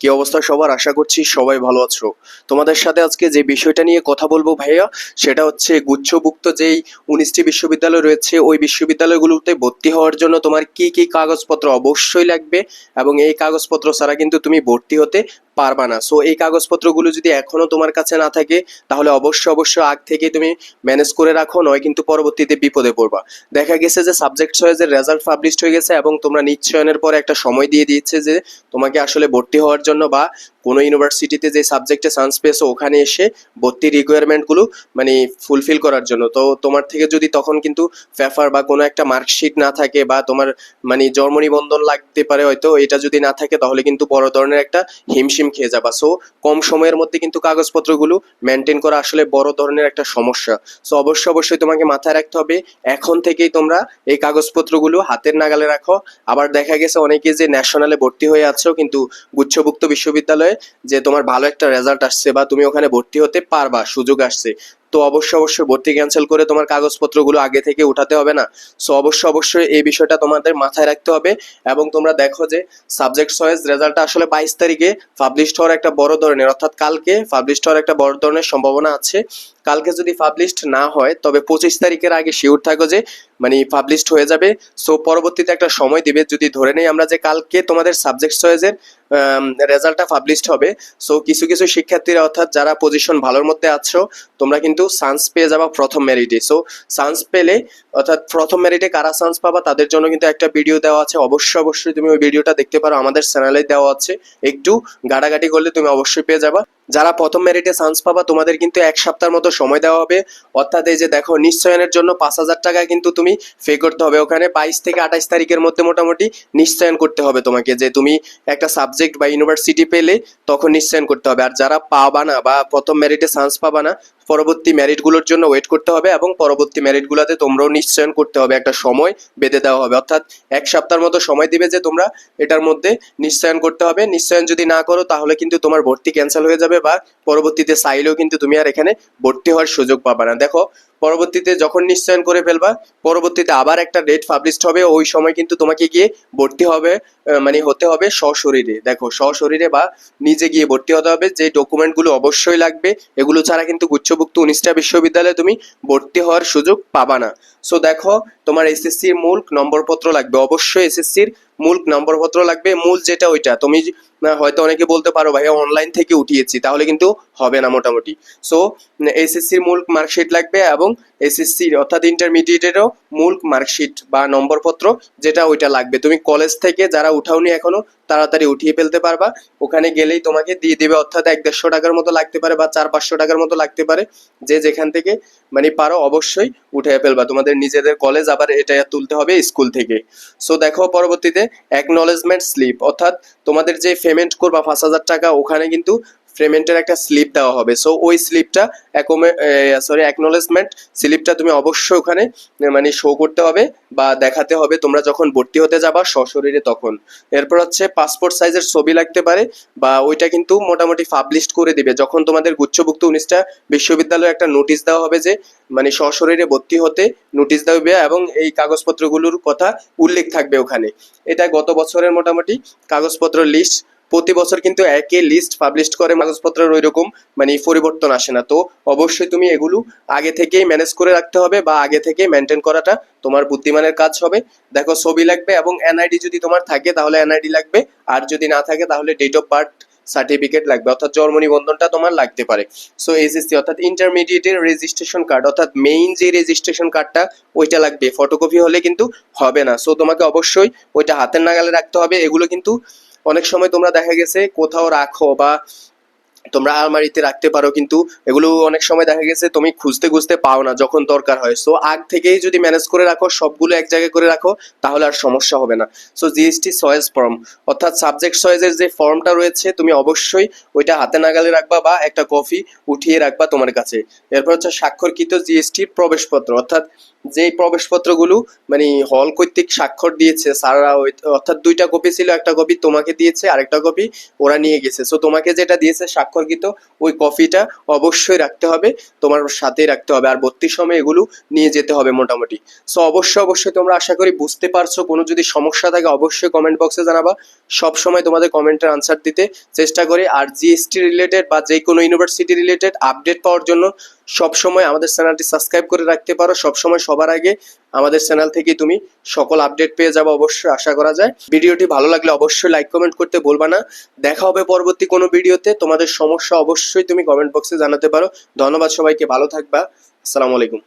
কি অবস্থা সবার? আশা করছি সবাই ভালো আছো। তোমাদের সাথে আজকে যে বিষয়টা নিয়ে কথা বলব ভাইয়া, সেটা হচ্ছে গুচ্ছভুক্ত যেই উনিশটি বিশ্ববিদ্যালয় রয়েছে, ওই বিশ্ববিদ্যালয়গুলোতে ভর্তি হওয়ার জন্য তোমার কি কি কাগজপত্র অবশ্যই লাগবে এবং এই কাগজপত্র ছাড়া কিন্তু তুমি ভর্তি হতে পারবা না। সো এই কাগজপত্রগুলো যদি এখনও তোমার কাছে না থাকে, তাহলে অবশ্যই অবশ্যই আগ থেকে তুমি ম্যানেজ করে রাখো, নয় কিন্তু পরবর্তীতে বিপদে পড়বা। দেখা গেছে যে সাবজেক্ট চয়েসের রেজাল্ট পাবলিশড হয়ে গেছে এবং তোমরা নিশ্চয়নের পরে একটা সময় দিয়ে দিচ্ছে যে তোমাকে আসলে ভর্তি হওয়ার জন্য বা কোনো ইউনিভার্সিটিতে যে সাবজেক্টে চান্স পেয়েছ, ওখানে এসে ভর্তি রিকোয়ারমেন্টগুলো মানে ফুলফিল করার জন্য। তো তোমার থেকে যদি তখন কিন্তু পেপার বা কোনো একটা মার্কশিট না থাকে বা তোমার মানে জন্ম নিবন্ধন লাগতে পারে হয়তো, এটা যদি না থাকে, তাহলে কিন্তু বড় ধরনের একটা হিমশিম খেয়ে যাবা। সো কম সময়ের মধ্যে কিন্তু কাগজপত্রগুলো মেনটেন করা আসলে বড় ধরনের একটা সমস্যা। সো অবশ্যই অবশ্যই তোমাকে মাথায় রাখতে হবে, এখন থেকেই তোমরা এই কাগজপত্রগুলো হাতের নাগালে রাখো। আবার দেখা গেছে অনেকে যে ন্যাশনালে ভর্তি হয়ে আছো, কিন্তু গুচ্ছভুক্ত বিশ্ববিদ্যালয়ে যে তোমার ভালো একটা রেজাল্ট আসছে বা তুমি ওখানে ভর্তি হতে পারবা, সুযোগ আসছে। তো অবশ্যই অবশ্যই ভর্তি ক্যান্সেল করে তোমার কাগজপত্রগুলো আগে থেকে উঠাতে হবে না। সো অবশ্যই অবশ্যই এই বিষয়টা তোমাদের মাথায় রাখতে হবে এবং তোমরা দেখো যে সাবজেক্ট চয়েস রেজাল্টটা আসলে বাইশ তারিখে পাবলিশ হওয়ার একটা বড় ধরনের, অর্থাৎ কালকে পাবলিশ হওয়ার একটা বড় ধরনের সম্ভাবনা আছে। কালকে যদি পাবলিশড না হয়, তবে পঁচিশ তারিখের আগে শিওর থাকো যে মানে পাবলিশড হয়ে যাবে। সো পরবর্তীতে একটা সময় দিবে, যদি ধরে নেই আমরা যে কালকে তোমাদের সাবজেক্ট চয়েসের রেজাল্টটা পাবলিশড হবে। সো কিছু কিছু শিক্ষার্থীরা অর্থাৎ যারা পজিশন ভালোর মধ্যে আছো, তোমরা কিন্তু চান্স পেয়ে যাবা প্রথম মেরিটে সো চান্স পেলে, অর্থাৎ প্রথম মেরিটে কারা চান্স পাবা, তাদের জন্য কিন্তু একটা ভিডিও দেওয়া আছে। অবশ্যই অবশ্যই তুমি ওই ভিডিওটা দেখতে পারো। আমাদের চ্যানেলে দেওয়া আছে। একটু ঘাটাঘাটি করলে তুমি অবশ্যই পেয়ে যাবা। যারা প্রথম মেরিটে চান্স পাবা, তোমাদের কিন্তু এক সপ্তাহের মতো সময় দেওয়া হবে। অর্থাৎ এই যে দেখো, নিশ্চয়নের জন্য পাঁচ হাজার টাকা কিন্তু তুমি পে করতে হবে। ওখানে বাইশ থেকে আঠাইশ তারিখের মধ্যে মোটামুটি নিশ্চয়ন করতে হবে তোমাকে। যে তুমি একটা সাবজেক্ট বা ইউনিভার্সিটি পেলে তখন নিশ্চয়ন করতে হবে। আর যারা পাবা না বা প্রথম মেরিটে চান্স পাবা না, পরবর্তী মেরিটগুলোর জন্য ওয়েট করতে হবে এবং পরবর্তী মেরিটগুলোতে তোমরাও নিশ্চয়ন করতে হবে। একটা সময় বেঁধে দেওয়া হবে। অর্থাৎ এক সপ্তাহের মতো সময় দিবে যে তোমরা এটার মধ্যে নিশ্চয়ন করতে হবে। নিশ্চয়ন যদি না করো, তাহলে কিন্তু তোমার ভর্তি ক্যান্সেল হয়ে যাবে পরবর্তীতে চাইলেও কিন্তু তুমি আর এখানে ভর্তি হওয়ার সুযোগ পাবা না। দেখো পরবর্তীতে যখন নিশ্চয়ন করে ফেলবা, পরবর্তীতে আবার একটা ডেট পাবলিশড হবে, ওই সময় কিন্তু তোমাকে গিয়ে ভর্তি হবে মানে হতে হবে সশরীরে। দেখো, সশরীরে বা নিজে গিয়ে ভর্তি হতে হবে, যে ডকুমেন্টগুলো অবশ্যই লাগবে, এগুলো ছাড়া কিন্তু গুচ্ছভুক্ত উনিশটা বিশ্ববিদ্যালয়ে তুমি ভর্তি হওয়ার সুযোগ পাবা না। সো দেখো, তোমার এসএসসির মূল নম্বরপত্র লাগবে। অবশ্যই এসএসসির মূল নম্বরপত্র লাগবে। মূল যেটা ওইটা, তুমি হয়তো অনেকে বলতে পারো ভাই অনলাইন থেকে উঠিয়েছি। তাহলে কিন্তু হবে না মোটামুটি। সো এসএসসির মূল মার্কশিট লাগবে এবং এসএসসির অর্থাৎ ইন্টারমিডিয়েটেরও মূল মার্কশিট বা নম্বরপত্র যেটা ওইটা লাগবে। তুমি কলেজ থেকে যারা উঠাওনি এখনও, তাড়াতাড়ি উঠিয়ে ফেলতে পারবা। ওখানে গেলেই তোমাকে দিয়ে দিবে অর্থাৎ এক দেড়শো টাকার মতো লাগতে পারে বা চার পাঁচশো টাকার মতো লাগতে পারে। যে যেখান থেকে মানে পারো অবশ্যই উঠে ফেলবা। তোমাদের নিজেদের কলেজ আবার এটা তুলতে হবে স্কুল থেকে। সো দেখো পরবর্তীতে অ্যাকনলেজমেন্ট স্লিপ অর্থাৎ তোমাদের যে পেমেন্ট করবা পাঁচ হাজার টাকা, ওখানে কিন্তু পেমেন্টের একটা স্লিপ দেওয়া হবে। সো ওই স্লিপটা সরি অ্যাকনলেজমেন্ট স্লিপটা তুমি অবশ্যই ওখানে মানে শো করতে হবে বা দেখাতে হবে। তোমরা যখন ভর্তি হতে যাবা সশরীরে তখন। এরপর হচ্ছে পাসপোর্ট সাইজের ছবি লাগতে পারে বা ওইটা কিন্তু মোটামুটি পাবলিশড করে দিবে। যখন তোমাদের গুচ্ছভুক্ত উনিশটা বিশ্ববিদ্যালয়ে একটা নোটিশ দেওয়া হবে যে মানে সশরীরে ভর্তি হতে নোটিশ হবে এবং এই কাগজপত্রগুলোর কথা উল্লেখ থাকবে ওখানে। এটা গত বছরের মোটামুটি কাগজপত্র লিস্ট প্রতি বছর কিন্তু একই লিস্ট পাবলিশ করে কাগজপত্রের ওই রকম মানে পরিবর্তন আসে না। তো অবশ্যই তুমি এগুলো আগে থেকেই ম্যানেজ করে রাখতে হবে বা আগে থেকে মেনটেন করাটা তোমার বুদ্ধিমানের কাজ হবে। দেখো, ছবি লাগবে এবং এনআইডি যদি তোমার থাকে তাহলে এনআইডি লাগবে। আর যদি না থাকে তাহলে ডেট অফ বার্থ সার্টিফিকেট লাগবে। অর্থাৎ জন্ম নিবন্ধনটা তোমার লাগতে পারে। সো এসএসসি অর্থাৎ ইন্টারমিডিয়েটের রেজিস্ট্রেশন কার্ড অর্থাৎ মেইন যে রেজিস্ট্রেশন কার্ডটা ওইটা লাগবে। ফটোকপি হলে কিন্তু হবে না। সো তোমাকে অবশ্যই ওইটা হাতের নাগালে রাখতে হবে। এগুলো কিন্তু অনেক সময় তোমরা দেখা গেছে কোথাও রাখো বা তোমরা আলমারিতে রাখতে পারো, কিন্তু এগুলো অনেক সময় দেখা গেছে তুমি খুঁজতে খুঁজতে পাও না যখন দরকার হয়। সো আগ থেকেই যদি ম্যানেজ করে রাখো, সবগুলো এক জায়গায় করে রাখো, তাহলে আর সমস্যা হবে না। সো জিএসটি চয়েস ফর্ম অর্থাৎ সাবজেক্ট চয়েসের যে ফর্মটা রয়েছে, তুমি অবশ্যই ওইটা হাতে নাগালে রাখবা বা একটা কপি উঠিয়ে রাখবা তোমার কাছে। এরপর হচ্ছে স্বাক্ষরকৃত জিএসটির প্রবেশপত্র, অর্থাৎ যেই প্রবেশপত্রগুলো মানে হল কর্তৃক স্বাক্ষর দিয়েছে, সারা অর্থাৎ দুইটা কপি ছিল, একটা কপি তোমাকে দিয়েছে, আরেকটা কপি ওরা নিয়ে গেছে। সো তোমাকে যেটা দিয়েছে স্বাক্ষরকৃত ওই কপিটা অবশ্যই রাখতে হবে, তোমার সাথেই রাখতে হবে। আর ভর্তির সময় এগুলো নিয়ে যেতে হবে মোটামুটি। সো অবশ্যই অবশ্যই তোমরা আশা করি বুঝতে পারছ। কোনো যদি সমস্যা থাকে, অবশ্যই কমেন্ট বক্সে জানাবা। সব সময় তোমাদের কমেন্টের আনসার দিতে চেষ্টা করি। আর জিএসটি রিলেটেড বা যে কোনো ইউনিভার্সিটি রিলেটেড আপডেট পাওয়ার জন্য সব সময় আমাদের চ্যানেলটি সাবস্ক্রাইব করে রাখতে পারো। সব সময় সবার আগে আমাদের চ্যানেল থেকে তুমি সকল আপডেট পেয়ে যাবে অবশ্যই, আশা করা যায়। ভিডিওটি ভালো লাগলে অবশ্যই লাইক কমেন্ট করতে বলবা না। দেখা হবে পরবর্তী কোনো ভিডিওতে। তোমাদের সমস্যা অবশ্যই তুমি কমেন্ট বক্সে জানাতে পারো। ধন্যবাদ সবাইকে, ভালো থাকবা। আসসালামু আলাইকুম।